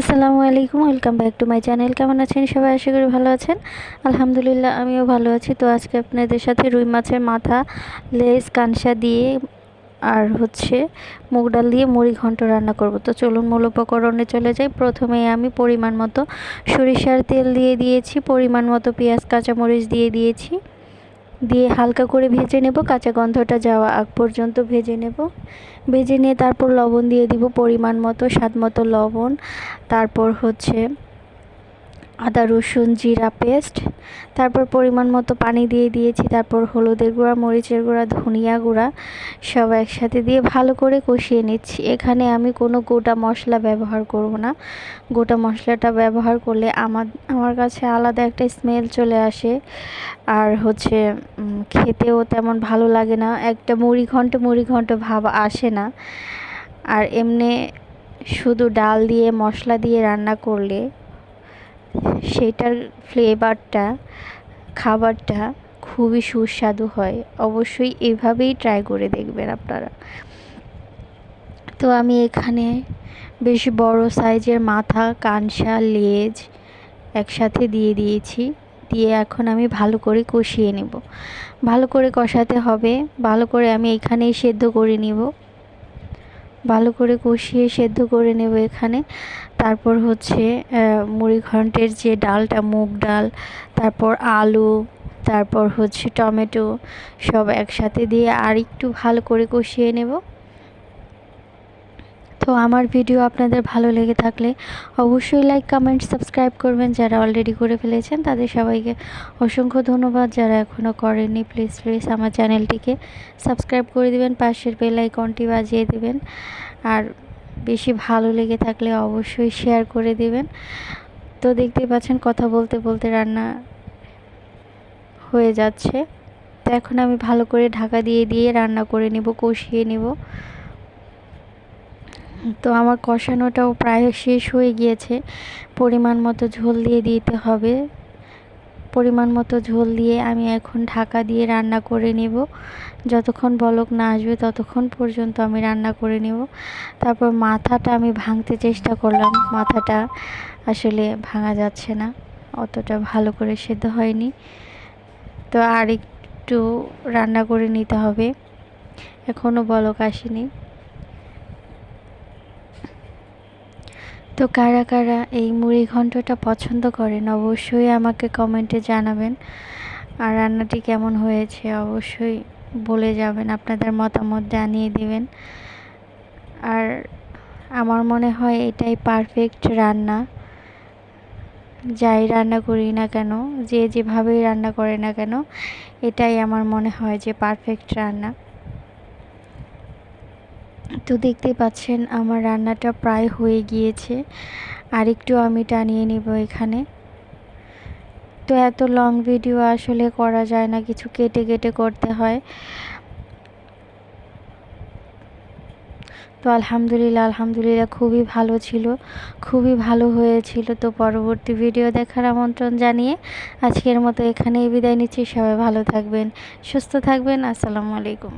আসসালামু আলাইকুম, welcome back to my channel. কেমন আছেন সবাই? আশা করি ভালো আছেন। আলহামদুলিল্লাহ, আমিও ভালো আছি। তো আজকে আপনাদের সাথে রুই মাছের মাথা লেস কানসা দিয়ে আর হচ্ছে মুগ ডাল দিয়ে মুড়ি ঘন্ট রান্না করব। তো চলুন মূল উপকরণে চলে যাই। প্রথমে আমি পরিমাণ মতো সরিষার তেল দিয়ে দিয়েছি, পরিমাণ মতো পেঁয়াজ, কাঁচামরিচ দিয়ে দিয়েছি। দিয়ে হালকা করে ভেজে নেব, কাঁচা গন্ধটা যাওয়া আগ পর্যন্ত ভেজে নেব। ভেজে নিয়ে তারপর লবণ দিয়ে দিব পরিমাণ মতো, স্বাদ মতো লবণ। তারপর হচ্ছে আদা, রসুন, জিরা, পেস্ট। তারপর পরিমাণ মতো পানি দিয়ে দিয়েছি। তারপর হলুদের গুঁড়া, মরিচের গুঁড়া, ধনিয়া গুঁড়া সব একসাথে দিয়ে ভালো করে কষিয়ে নিচ্ছি। এখানে আমি কোনো গোটা মশলা ব্যবহার করব না। গোটা মশলাটা ব্যবহার করলে আমার আমার কাছে আলাদা একটা স্মেল চলে আসে। আর হচ্ছে খেতেও তেমন ভালো লাগে না। একটা মুড়ি ঘন্ট মুড়ি ঘন্ট ভাব আসে না। আর এমনি শুধু ডাল দিয়ে, মশলা দিয়ে রান্না করলে সেটার ফ্লেভারটা খাবারটা খুবই সুস্বাদু হয়। অবশ্যই এভাবেই ট্রাই করে দেখবেন আপনারা। তো আমি এখানে বেশ বড় সাইজের মাথা, কানসা, লেজ একসাথে দিয়ে দিয়েছি। দিয়ে এখন আমি ভালো করে কষিয়ে নেব। ভালো করে কষাতে হবে। ভালো করে আমি এখানেই সেদ্ধ করে নিব। ভালো করে কষিয়ে সেদ্ধ করে নেব এখানে। তারপর হচ্ছে মুড়ি ঘন্টের যে ডালটা, মুগ ডাল, তারপর আলু, তারপর হচ্ছে টমেটো, সব একসাথে দিয়ে আর একটু ভালো করে কষিয়ে নেব। তো আমার ভিডিও আপনাদের ভালো লেগে থাকলে অবশ্যই লাইক, কমেন্ট, সাবস্ক্রাইব করবেন যারা অলরেডি করে ফেলেছেন। তাদের সবাইকে অসংখ্য ধন্যবাদ। যারা এখনও করেননি প্লিজ প্লিজ আমার চ্যানেলটিকে সাবস্ক্রাইব করে দিবেন, পাশের বেল আইকনটি বাজিয়ে দেবেন। আর বেশি ভালো লেগে থাকলে অবশ্যই শেয়ার করে দিবেন। তো দেখতে পাচ্ছেন কথা বলতে বলতে রান্না হয়ে যাচ্ছে। তো এখন আমি ভালো করে ঢাকা দিয়ে দিয়ে রান্না করে নিব, কষিয়ে নিব। তো আমার কষানোটাও প্রায় শেষ হয়ে গিয়েছে। পরিমাণ মতো ঝোল দিয়ে দিতে হবে। পরিমাণ মতো ঝোল দিয়ে আমি এখন ঢাকা দিয়ে রান্না করে নেব। যতক্ষণ বলক না আসবে ততক্ষণ পর্যন্ত আমি রান্না করে নেব। তারপর মাথাটা আমি ভাঙতে চেষ্টা করলাম। মাথাটা আসলে ভাঙা যাচ্ছে না, অতটা ভালো করে সেদ্ধ হয়নি। তো আর একটু রান্না করে নিতে হবে। এখনও বলক আসেনি। তো কারা কারা এই মুড়ি ঘন্টটা পছন্দ করেন, অবশ্যই আমাকে কমেন্টে জানাবেন। আর রান্নাটি কেমন হয়েছে অবশ্যই বলে যাবেন, আপনাদের মতামত জানিয়ে দিবেন। আর আমার মনে হয় এটাই পারফেক্ট রান্না। যাই রান্না করি না কেন, যে যেভাবেই রান্না করে না কেন, এটাই আমার মনে হয় যে পারফেক্ট রান্না। তো দেখতে পাচ্ছেন আমার রান্নাটা প্রায় হয়ে গিয়েছে। আর একটু আমি টানিয়ে নিব এখানে। তো এত লং ভিডিও আসলে করা যায় না, কিছু কেটে কেটে করতে হয়। তো আলহামদুলিল্লাহ আলহামদুলিল্লাহ খুবই ভালো ছিল, খুবই ভালো হয়েছিল। তো পরবর্তী ভিডিও দেখার আমন্ত্রণ জানিয়ে আজকের মতো এখানেই বিদায় নিচ্ছি। সবাই ভালো থাকবেন, সুস্থ থাকবেন। আসসালামু আলাইকুম।